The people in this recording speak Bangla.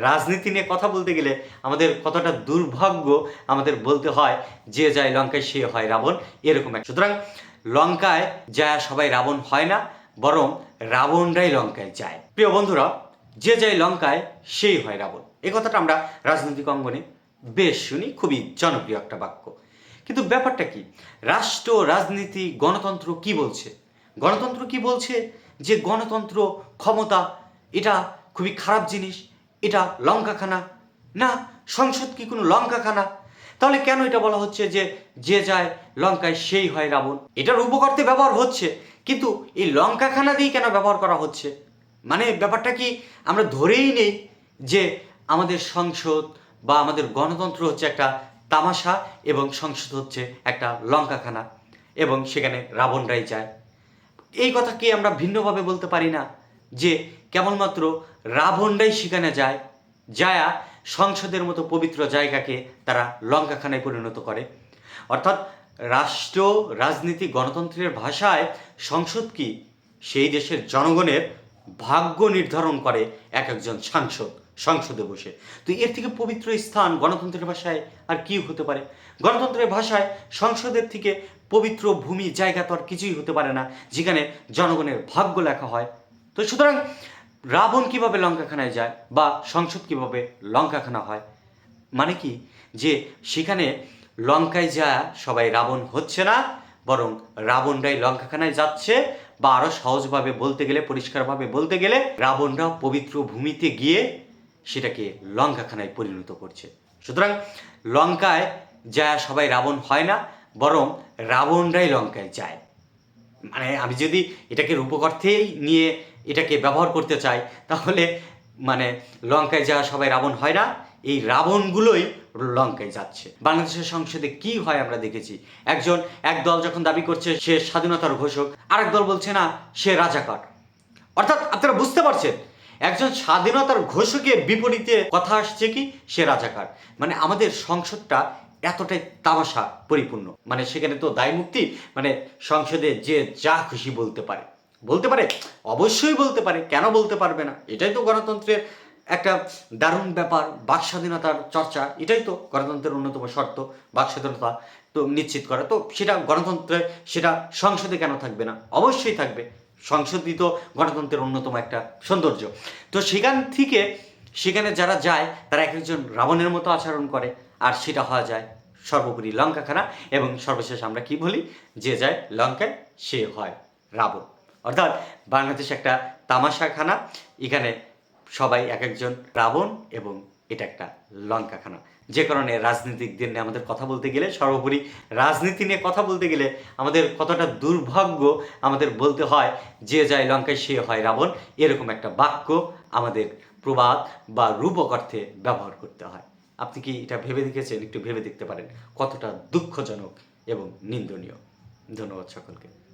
রাজনীতি নিয়ে কথা বলতে গেলে আমাদের কতটা দুর্ভাগ্য আমাদের বলতে হয়, যে যায় লঙ্কায় সে হয় রাবণ, এরকম এক। সুতরাং লঙ্কায় যা সবাই রাবণ হয় না, বরং রাবণরাই লঙ্কায় যায়। প্রিয় বন্ধুরা, যে যায় লঙ্কায় সেই হয় রাবণ। এ কথাটা আমরা রাজনৈতিক অঙ্গনে বেশ শুনি, খুবই জনপ্রিয় একটা বাক্য। কিন্তু ব্যাপারটা কি? রাষ্ট্র, রাজনীতি, গণতন্ত্র কি বলছে? গণতন্ত্র কি বলছে? যে গণতন্ত্র, ক্ষমতা, এটা খুবই খারাপ জিনিস এটা লঙ্কাখানা? না, সংসদ কি কোনো লঙ্কাখানা? তাহলে কেন এটা বলা হচ্ছে যে যে যায় লঙ্কায় সেই হয় রাবণ? এটার উপকর্তে ব্যবহার হচ্ছে, কিন্তু এই লঙ্কাখানা দিয়ে কেন ব্যবহার করা হচ্ছে? মানে ব্যাপারটা কি আমরা ধরেই নেই যে আমাদের সংসদ বা আমাদের গণতন্ত্র হচ্ছে একটা তামাশা এবং সংসদ হচ্ছে একটা লঙ্কাখানা এবং সেখানে রাবণরাই যায়। এই কথা কি আমরা ভিন্নভাবে বলতে পারি না যে কেবলমাত্র রাবণরাই সেখানে যায়, যায়া সংসদের মতো পবিত্র জায়গাকে তারা লঙ্কাখানায় পরিণত করে। অর্থাৎ রাষ্ট্র, রাজনীতি, গণতন্ত্রের ভাষায় সংসদ কি? সেই দেশের জনগণের ভাগ্য নির্ধারণ করে এক একজন সাংসদ, সংসদে বসে। তো এর থেকে পবিত্র স্থান গণতন্ত্রের ভাষায় আর কি হতে পারে? গণতন্ত্রের ভাষায় সংসদের থেকে পবিত্র ভূমি, জায়গা তো আর কিছুই হতে পারে না, যেখানে জনগণের ভাগ্য লেখা হয়। তো সুতরাং রাবণ কীভাবে লঙ্কাখানায় যায় বা সংসদ কীভাবে লঙ্কাখানা হয়? মানে কি? যে সেখানে লঙ্কায় যা সবাই রাবণ হচ্ছে না, বরং রাবণরাই লঙ্কাখানায় যাচ্ছে বা আরও সহজভাবে বলতে গেলে, পরিষ্কারভাবে বলতে গেলে, রাবণরা পবিত্র ভূমিতে গিয়ে সেটাকে লঙ্কাখানায় পরিণত করছে। সুতরাং লঙ্কায় যা সবাই রাবণ হয় না, বরং রাবণরাই লঙ্কায় যায়। মানে আমি যদি এটাকে রূপকর্থেই নিয়ে এটাকে ব্যবহার করতে চাই তাহলে মানে লঙ্কায় যাওয়া সবাই রাবণ হয় না, এই রাবণগুলোই লঙ্কায় যাচ্ছে। বাংলাদেশের সংসদে কি হয় আমরা দেখেছি, একজন, এক দল যখন দাবি করছে সে স্বাধীনতার ঘোষক, আরেক দল বলছে না, সে রাজাকার। অর্থাৎ আপনারা বুঝতে পারছেন, একজন স্বাধীনতার ঘোষকের বিপরীতে কথা আসছে কি, সে রাজাকার। মানে আমাদের সংসদটা এতটাই তামাশা পরিপূর্ণ। মানে সেখানে তো দায় মুক্তি মানে সংসদে যে যা খুশি বলতে পারে। বলতে পারে? অবশ্যই বলতে পারে। কেন বলতে পারবে না? এটাই তো গণতন্ত্রের একটা দারুণ ব্যাপার, বাক স্বাধীনতার চর্চা। এটাই তো গণতন্ত্রের অন্যতম শর্ত, বাক স্বাধীনতা তো নিশ্চিত করা। তো সেটা গণতন্ত্রে সেটা সংসদে কেন থাকবে না? অবশ্যই থাকবে। সংসদই তো গণতন্ত্রের অন্যতম একটা সৌন্দর্য। তো সেখান থেকে, সেখানে যারা যায়, তারা এক একজন রাবণের মতো আচরণ করে, আর সেটা হওয়া যায় সর্বোপরি লঙ্কাখানা এবং সর্বশেষ আমরা কি বলি? যে যায় লঙ্কায়, সে হয় রাবণ। অর্থাৎ বাংলাদেশ একটা তামাশাখানা, এখানে সবাই এক একজন রাবণ এবং এটা একটা লঙ্কাখানা। যে কারণে রাজনীতিক দিন নিয়ে আমাদের কথা বলতে গেলে, সর্বোপরি রাজনীতি নিয়ে কথা বলতে গেলে আমাদের কতটা দুর্ভাগ্য আমাদের বলতে হয়, যে যায় লঙ্কায় সে হয় রাবণ, এরকম একটা বাক্য আমাদের প্রবাদ বা রূপক অর্থে ব্যবহার করতে হয়। আপনি কি এটা ভেবে দেখেছেন? একটু ভেবে দেখতে পারেন। কতটা দুঃখজনক এবং নিন্দনীয়। ধন্যবাদ সকলকে।